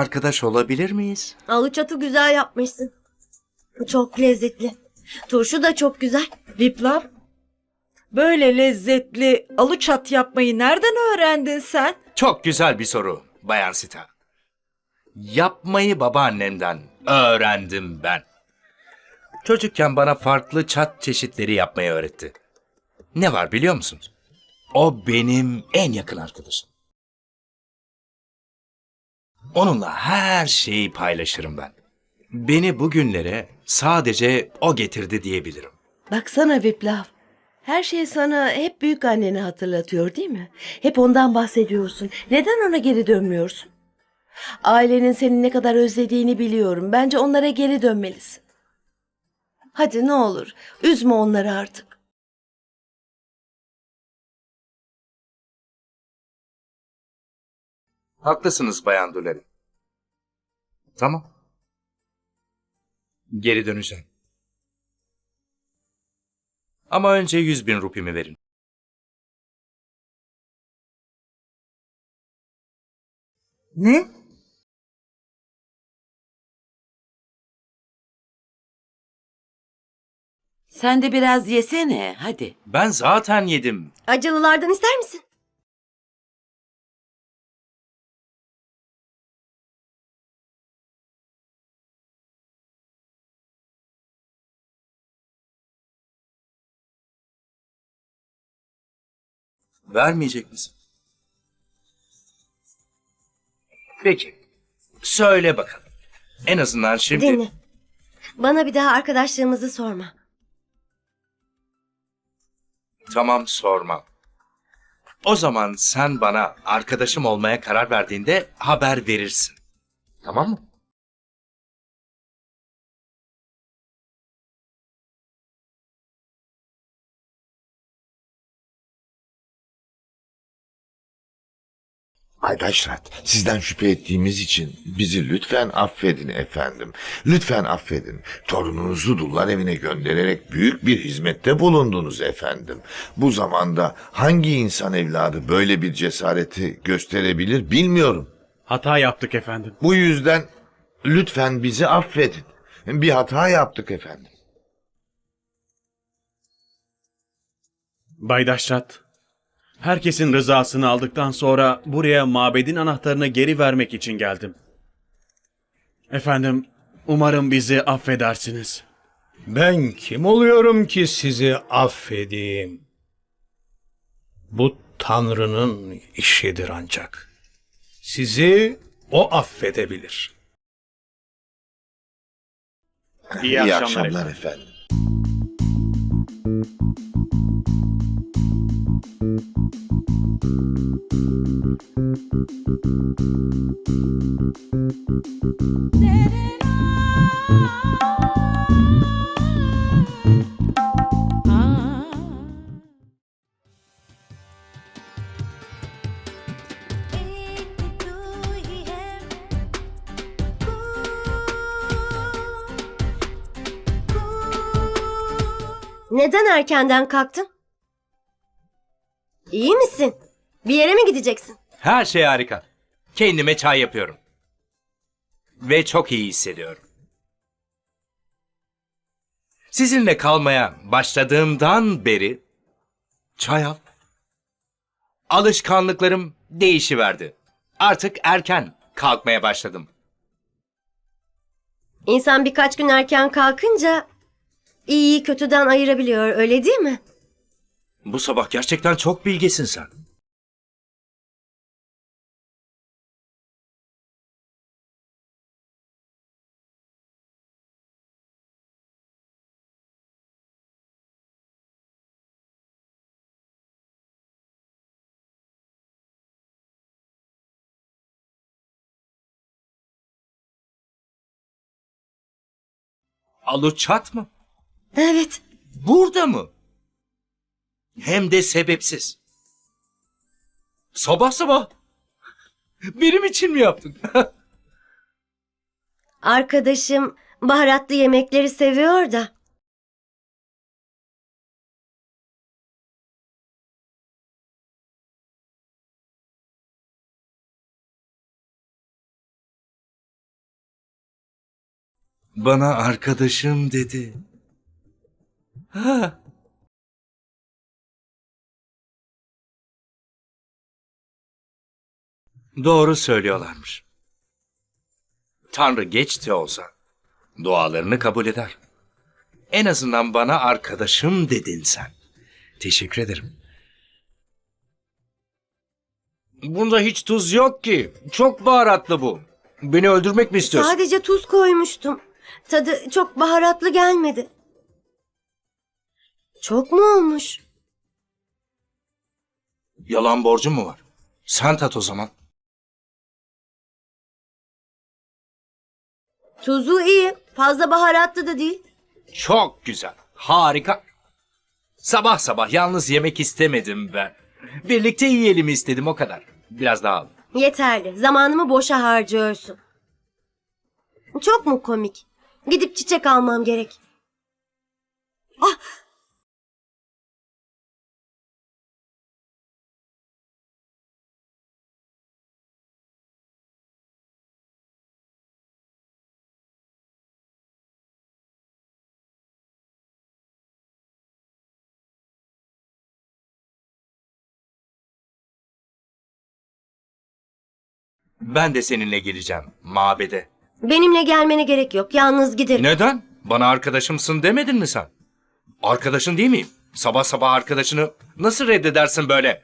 arkadaş olabilir miyiz? Alıçatı güzel yapmışsın. Çok lezzetli. Turşu da çok güzel. Viplav, böyle lezzetli aluçat yapmayı nereden öğrendin sen? Çok güzel bir soru Bayan Sita. Yapmayı babaannemden öğrendim ben. Çocukken bana farklı çat çeşitleri yapmayı öğretti. Ne var biliyor musunuz? O benim en yakın arkadaşım. Onunla her şeyi paylaşırım ben. Beni bugünlere sadece o getirdi diyebilirim. Baksana Viplav. Her şey sana hep büyük anneni hatırlatıyor değil mi? Hep ondan bahsediyorsun. Neden ona geri dönmüyorsun? Ailenin seni ne kadar özlediğini biliyorum. Bence onlara geri dönmelisin. Hadi ne olur üzme onları artık. Haklısınız Bayan Duleri. Tamam. Geri döneceğim. Ama önce yüz bin rupimi verin. Ne? Sen de biraz yesene hadi. Ben zaten yedim. Acılılardan ister misin? Vermeyecek misin? Peki. Söyle bakalım. En azından şimdi... Dinle. Bana bir daha arkadaşlığımızı sorma. Tamam sormam. O zaman sen bana arkadaşım olmaya karar verdiğinde haber verirsin. Tamam mı? Aydaşrat, sizden şüphe ettiğimiz için bizi lütfen affedin efendim. Lütfen affedin. Torununuzu dullar evine göndererek büyük bir hizmette bulundunuz efendim. Bu zamanda hangi insan evladı böyle bir cesareti gösterebilir bilmiyorum. Hata yaptık efendim. Bu yüzden lütfen bizi affedin. Bir hata yaptık efendim. Bay Daşrat, herkesin rızasını aldıktan sonra buraya mabedin anahtarını geri vermek için geldim. Efendim, umarım bizi affedersiniz. Ben kim oluyorum ki sizi affedeyim? Bu Tanrı'nın işidir ancak. Sizi o affedebilir. İyi, akşamlar, efendim. efendim. Neden erkenden kalktın? İyi misin? Bir yere mi gideceksin? Her şey harika. Kendime çay yapıyorum. Ve çok iyi hissediyorum. Sizinle kalmaya başladığımdan beri çay al. Alışkanlıklarım değişiverdi. Artık erken kalkmaya başladım. İnsan birkaç gün erken kalkınca iyiyi kötüden ayırabiliyor öyle değil mi? Bu sabah gerçekten çok bilgesin sen. Aluçat mı? Evet. Burada mı? Hem de sebepsiz. Sabah sabah. Benim için mi yaptın? Arkadaşım baharatlı yemekleri seviyor da. bana arkadaşım dedi. Doğru söylüyorlarmış. Tanrı geç de olsa dualarını kabul eder. En azından bana arkadaşım dedin sen. Teşekkür ederim. Bunda hiç tuz yok ki. Çok baharatlı bu. Beni öldürmek mi istiyorsun? Sadece tuz koymuştum. Tadı çok baharatlı gelmedi. Çok mu olmuş? Yalan borcum mu var? Sen tat o zaman. Tuzu iyi. Fazla baharatlı da değil. Çok güzel. Harika. Sabah sabah yalnız yemek istemedim ben. Birlikte yiyelim istedim o kadar. Biraz daha al. Yeterli. Zamanımı boşa harcıyorsun. Çok mu komik? Gidip çiçek almam gerek. Ah! Ben de seninle geleceğim mabede. Benimle gelmene gerek yok. Yalnız giderim. Neden? Bana arkadaşımsın demedin mi sen? Arkadaşın değil miyim? Sabah sabah arkadaşını nasıl reddedersin böyle?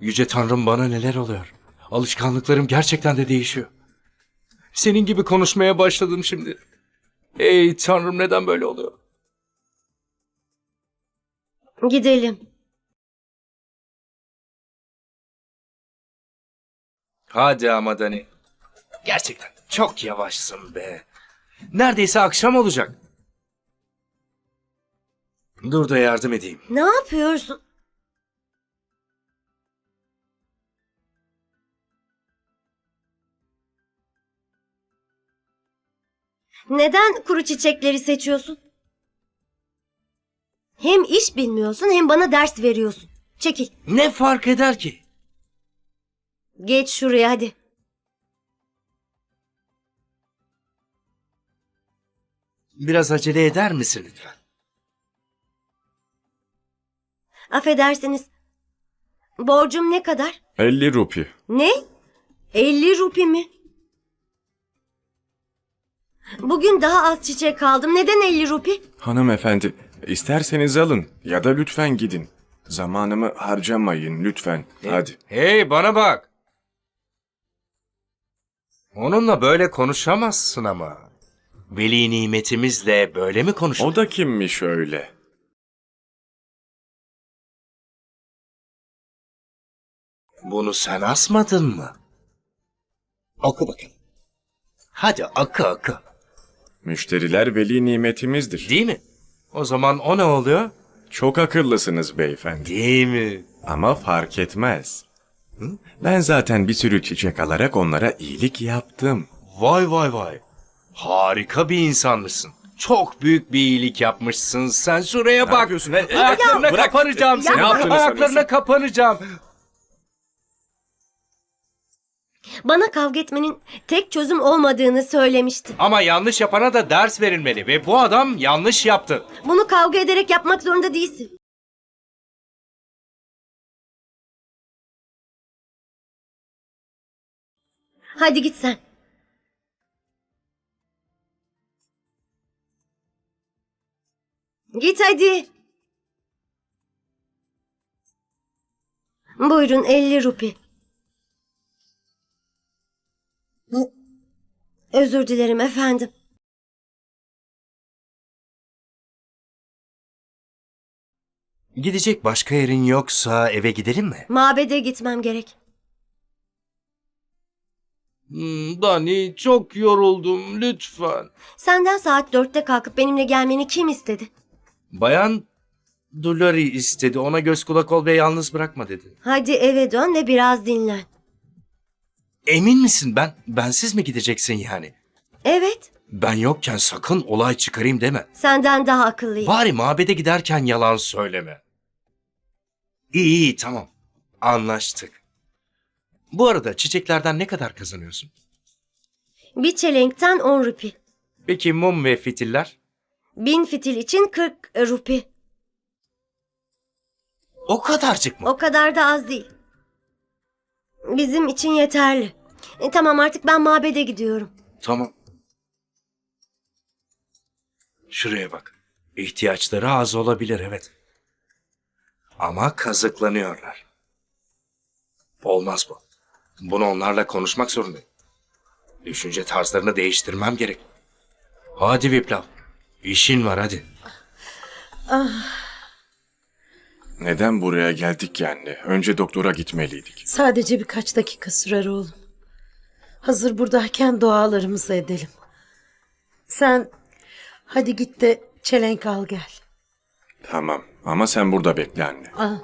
Yüce Tanrım bana neler oluyor? Alışkanlıklarım gerçekten de değişiyor. Senin gibi konuşmaya başladım şimdi. Ey Tanrım neden böyle oluyor? Gidelim. Hadi ama Dani. Gerçekten çok yavaşsın be. Neredeyse akşam olacak. Dur da yardım edeyim. Ne yapıyorsun? Neden kuru çiçekleri seçiyorsun? Hem iş bilmiyorsun hem bana ders veriyorsun. Çekil. Ne fark eder ki? Geç şuraya hadi. Biraz acele eder misin lütfen? Affedersiniz. Borcum ne kadar? 50 rupi. Ne? 50 rupi mi? Bugün daha az çiçek aldım. Neden 50 rupi? Hanımefendi, isterseniz alın ya da lütfen gidin. Zamanımı harcamayın lütfen. Hadi. Hey bana bak. Onunla böyle konuşamazsın ama. Veli nimetimizle böyle mi konuşulur? O da kimmiş öyle? Bunu sen asmadın mı? Oku bakayım. Hadi akı akı. Müşteriler veli nimetimizdir. Değil mi? O zaman o ne oluyor? Çok akıllısınız beyefendi. Değil mi? Ama fark etmez. Ben zaten bir sürü çiçek alarak onlara iyilik yaptım. Vay vay vay. Harika bir insanmışsın. Çok büyük bir iyilik yapmışsın. Sen şuraya bak. yapıyorsun? E, e, Ayaklarına bırak. kapanacağım Ne senin. yaptığını Ayaklarına sanıyorsun? kapanacağım. Bana kavga etmenin tek çözüm olmadığını söylemiştin. Ama yanlış yapana da ders verilmeli ve bu adam yanlış yaptı. Bunu kavga ederek yapmak zorunda değilsin. Hadi git sen. Git hadi. Buyurun 50 rupi. Özür dilerim efendim. Gidecek başka yerin yoksa eve gidelim mi? Mabede gitmem gerek. Hmm, Dani çok yoruldum lütfen. Senden saat dörtte kalkıp benimle gelmeni kim istedi? Bayan Dulari istedi. Ona göz kulak ol ve yalnız bırakma dedi. Hadi eve dön ve biraz dinlen. Emin misin ben? Bensiz mi gideceksin yani? Evet, Ben yokken sakın olay çıkarayım deme. senden daha akıllıyım. Bari mabede giderken yalan söyleme. İyi iyi tamam. Anlaştık. Bu arada çiçeklerden ne kadar kazanıyorsun? Bir çelenkten on rupi. Peki mum ve fitiller? Bin fitil için 40 rupi. O kadarcık mı? O kadar da az değil. Bizim için yeterli. E, tamam artık ben mabede gidiyorum. Tamam. Şuraya bak. İhtiyaçları az olabilir evet. Ama kazıklanıyorlar. Olmaz bu. Bunu onlarla konuşmak zorundayım. Düşünce tarzlarını değiştirmem gerek. Hadi Viplav. İşin var hadi. Neden buraya geldik ki anne? Önce doktora gitmeliydik. Sadece birkaç dakika sürer oğlum. Hazır buradayken dualarımızı edelim. Sen hadi git de çelenk al gel. Tamam ama sen burada bekle anne. Ah.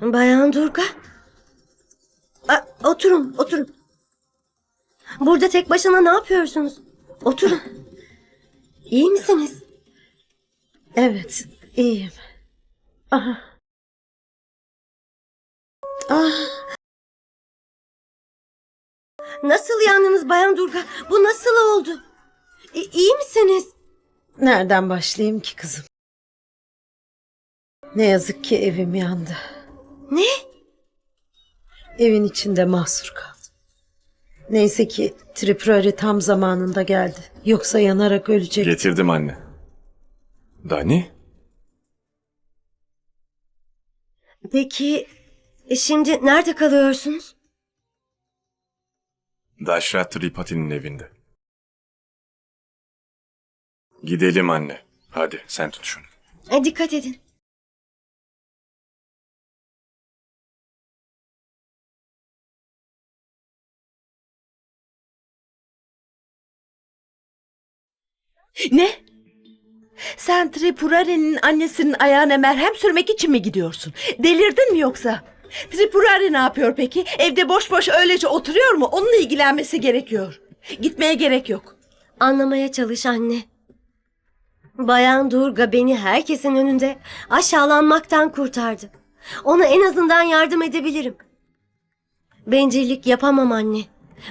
Bayan Durga. A, oturun, oturun. Burada tek başına ne yapıyorsunuz? Oturun. İyi misiniz? Evet, iyiyim. Ah. Ah. Nasıl yandınız Bayan Durga? Bu nasıl oldu? İ- iyi misiniz? Nereden başlayayım ki kızım? Ne yazık ki evim yandı. Ne? Evin içinde mahsur kaldım. Neyse ki Tripurari tam zamanında geldi. Yoksa yanarak ölecektim. Getirdim anne. Dani? Peki e, şimdi nerede kalıyorsunuz? Daşra Tripati'nin evinde. Gidelim anne. Hadi sen tut şunu. E, dikkat edin. Ne? Sen Tripurari'nin annesinin ayağına merhem sürmek için mi gidiyorsun? Delirdin mi yoksa? Tripurari ne yapıyor peki? Evde boş boş öylece oturuyor mu? Onunla ilgilenmesi gerekiyor. Gitmeye gerek yok. Anlamaya çalış anne. Bayan Durga beni herkesin önünde aşağılanmaktan kurtardı. Ona en azından yardım edebilirim. Bencillik yapamam anne.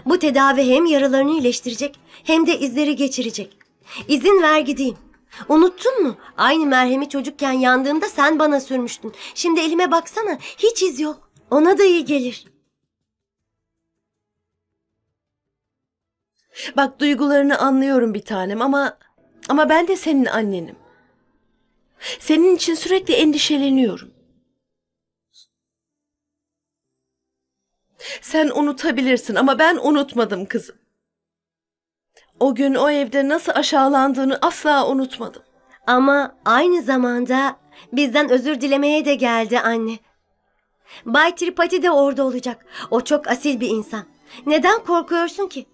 Bu tedavi hem yaralarını iyileştirecek hem de izleri geçirecek. İzin ver gideyim. Unuttun mu? Aynı merhemi çocukken yandığımda sen bana sürmüştün. Şimdi elime baksana hiç iz yok. Ona da iyi gelir. Bak duygularını anlıyorum bir tanem ama ama ben de senin annenim. Senin için sürekli endişeleniyorum. Sen unutabilirsin ama ben unutmadım kızım. O gün o evde nasıl aşağılandığını asla unutmadım. Ama aynı zamanda bizden özür dilemeye de geldi anne. Bay Tripati de orada olacak. O çok asil bir insan. Neden korkuyorsun ki?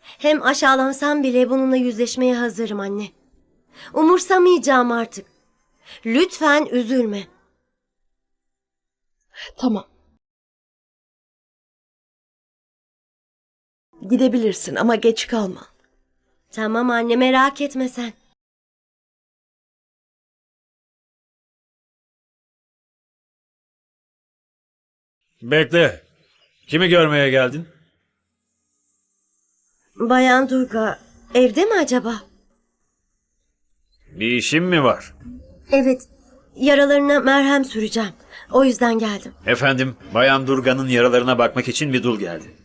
Hem aşağılansam bile bununla yüzleşmeye hazırım anne. Umursamayacağım artık. Lütfen üzülme. Tamam. Gidebilirsin ama geç kalma. Tamam anne merak etme sen. Bekle. Kimi görmeye geldin? Bayan Durga evde mi acaba? Bir işin mi var? Evet. Yaralarına merhem süreceğim. O yüzden geldim. Efendim, Bayan Durga'nın yaralarına bakmak için bir dul geldi.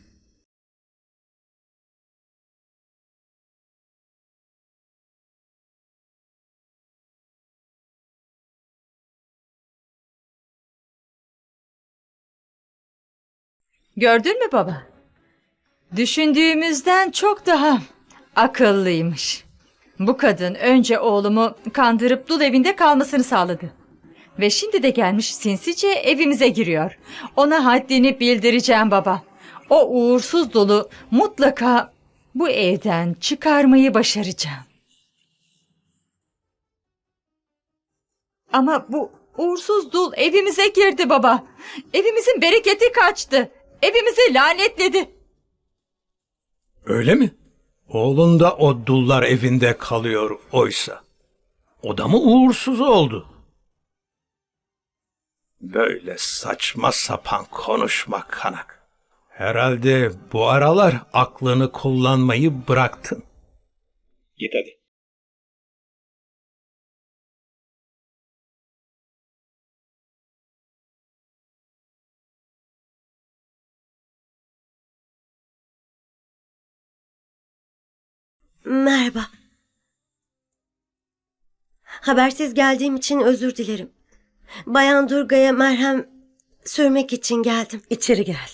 Gördün mü baba? Düşündüğümüzden çok daha akıllıymış. Bu kadın önce oğlumu kandırıp dul evinde kalmasını sağladı. Ve şimdi de gelmiş sinsice evimize giriyor. Ona haddini bildireceğim baba. O uğursuz dolu mutlaka bu evden çıkarmayı başaracağım. Ama bu uğursuz dul evimize girdi baba. Evimizin bereketi kaçtı. Evimizi lanetledi. Öyle mi? Oğlun da o dullar evinde kalıyor oysa. O da mı uğursuz oldu? Böyle saçma sapan konuşma kanak. Herhalde bu aralar aklını kullanmayı bıraktın. Git hadi. Merhaba. Habersiz geldiğim için özür dilerim. Bayan Durga'ya merhem sürmek için geldim. İçeri gel.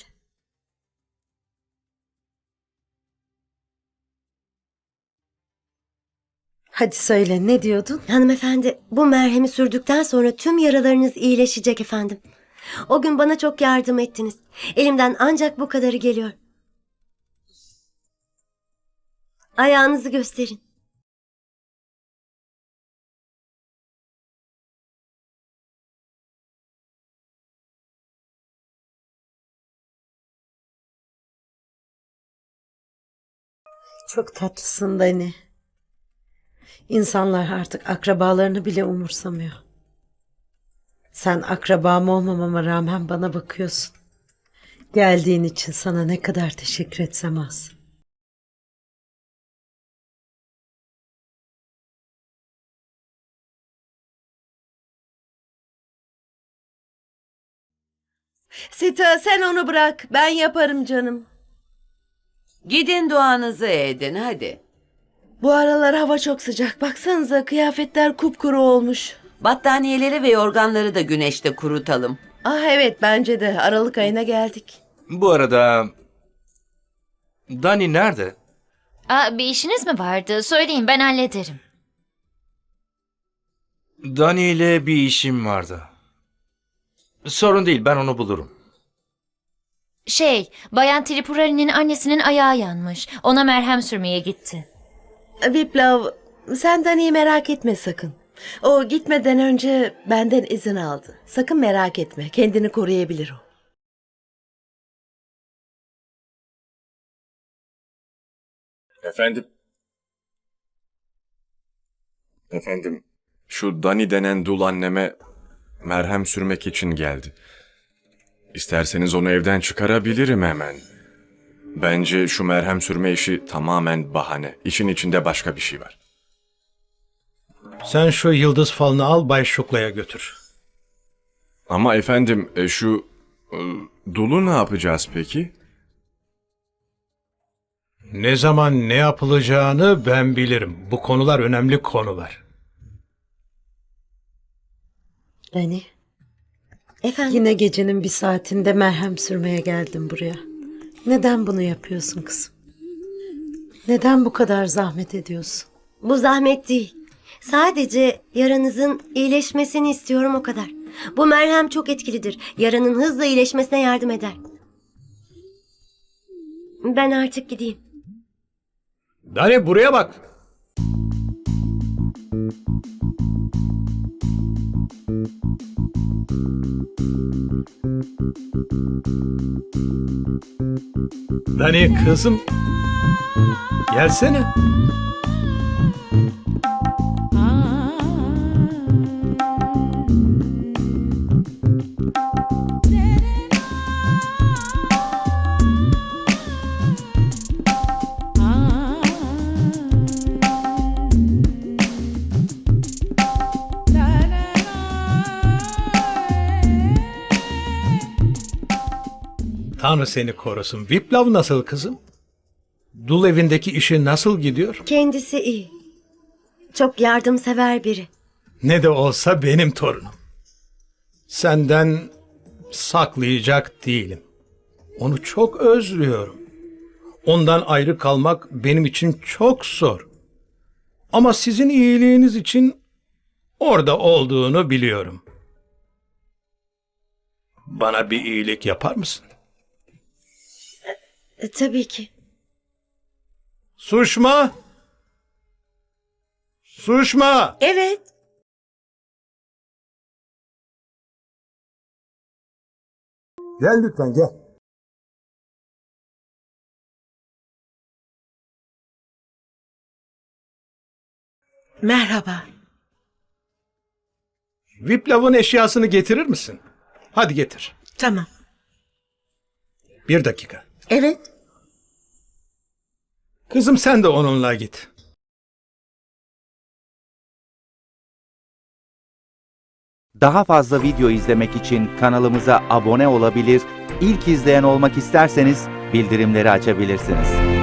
Hadi söyle ne diyordun? Hanımefendi, bu merhemi sürdükten sonra tüm yaralarınız iyileşecek efendim. O gün bana çok yardım ettiniz. Elimden ancak bu kadarı geliyor. Ayağınızı gösterin. Çok tatlısın Dani. İnsanlar artık akrabalarını bile umursamıyor. Sen akrabam olmamama rağmen bana bakıyorsun. Geldiğin için sana ne kadar teşekkür etsem az. Sita sen onu bırak. Ben yaparım canım. Gidin duanızı edin hadi. Bu aralar hava çok sıcak. Baksanıza kıyafetler kupkuru olmuş. Battaniyeleri ve yorganları da güneşte kurutalım. Ah evet bence de. Aralık ayına geldik. Bu arada... Dani nerede? Aa, bir işiniz mi vardı? Söyleyin ben hallederim. Dani ile bir işim vardı. Sorun değil ben onu bulurum. Şey, Bayan Tripurari'nin annesinin ayağı yanmış. Ona merhem sürmeye gitti. Viplav sen Dani'yi merak etme sakın. O gitmeden önce benden izin aldı. Sakın merak etme. Kendini koruyabilir o. Efendim? Efendim, şu Dani denen dul anneme merhem sürmek için geldi. İsterseniz onu evden çıkarabilirim hemen. Bence şu merhem sürme işi tamamen bahane. İşin içinde başka bir şey var. Sen şu yıldız falını al Bay Şukla'ya götür. Ama efendim e, şu e, dulu ne yapacağız peki? Ne zaman ne yapılacağını ben bilirim. Bu konular önemli konular. Dani Efendim, yine gecenin bir saatinde merhem sürmeye geldim buraya. Neden bunu yapıyorsun kızım? Neden bu kadar zahmet ediyorsun? bu zahmet değil. Sadece yaranızın iyileşmesini istiyorum o kadar. Bu merhem çok etkilidir. Yaranın hızla iyileşmesine yardım eder. Ben artık gideyim. Dani buraya bak. Dani kızım. Gelsene. Tanrı seni korusun. Viplav nasıl kızım? Dul evindeki işi nasıl gidiyor? Kendisi iyi. Çok yardımsever biri. Ne de olsa benim torunum. Senden saklayacak değilim. Onu çok özlüyorum. Ondan ayrı kalmak benim için çok zor. Ama sizin iyiliğiniz için orada olduğunu biliyorum. Bana bir iyilik yapar mısın? E, tabii ki. Suşma! Suşma! Evet. Gel lütfen gel. Merhaba. Viplav'ın eşyasını getirir misin? Hadi getir. Tamam. Bir dakika. Evet. Kızım sen de onunla git. Daha fazla video izlemek için kanalımıza abone olabilir, ilk izleyen olmak isterseniz bildirimleri açabilirsiniz.